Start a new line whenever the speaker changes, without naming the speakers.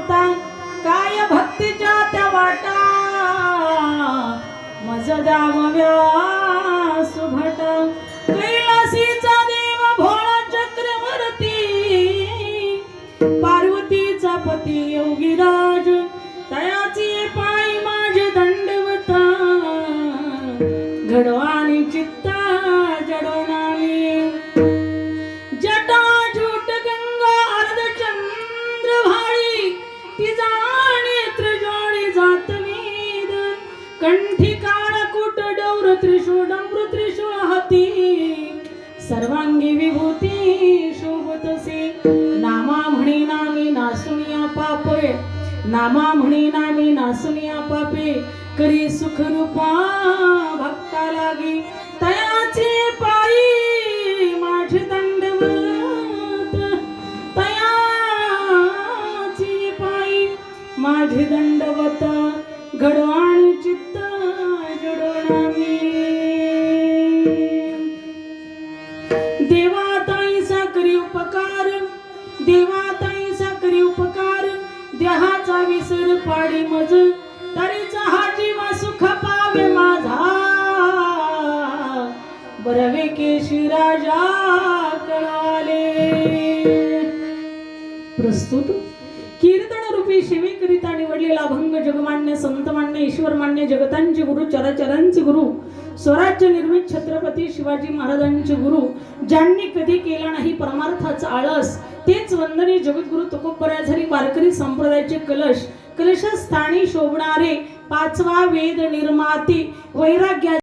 होता. काय भक्तीच्या त्या वाटा. मज द्याव्या सुभट कैलासीचा देव भोळा चक्रवर्ती. पार्वतीचा पती योगीराज. तयाची पायी माझे दंडवता. घडवानी चित्ता जडवण कंठी काळ कुट डौर त्रिशूळ डमृ त्रिशूळ हाती. सर्वांगी विभूती शोभतसे नामा म्हणे नामी नासुनिया पापे. नामा म्हणे नामी नासुनिया पापे. करी सुख रूपा भक्ता लागी. तयाचे पायी माझे दंडवत तयाची पायी माझे दंडवत. घडवा उपकार. देवाताई करी उपकार. देहाचा विसर पाडी मज. तरीचा हा जीवा सुख पावे माझा. बरवे केशी राजा कळाले. प्रस्तुत कीर्तन रूपी शिवेकरिता निवडलेला भंग जगमान्य संतमान्य ईश्वरमान्य जगतांचे गुरु चराचरांचे गुरु स्वराज्य निर्मित छत्रपती शिवाजी महाराजांचे गुरु ज्यांनी कधी केला नाही परमार्थाचा आळस तेच वंदने जगद्गुरु तुकोबऱ्या झाली वारकरी संप्रदायाचे कलश कलशस्थानी शोभणारे पाचवा वेद निर्माते वैराग्या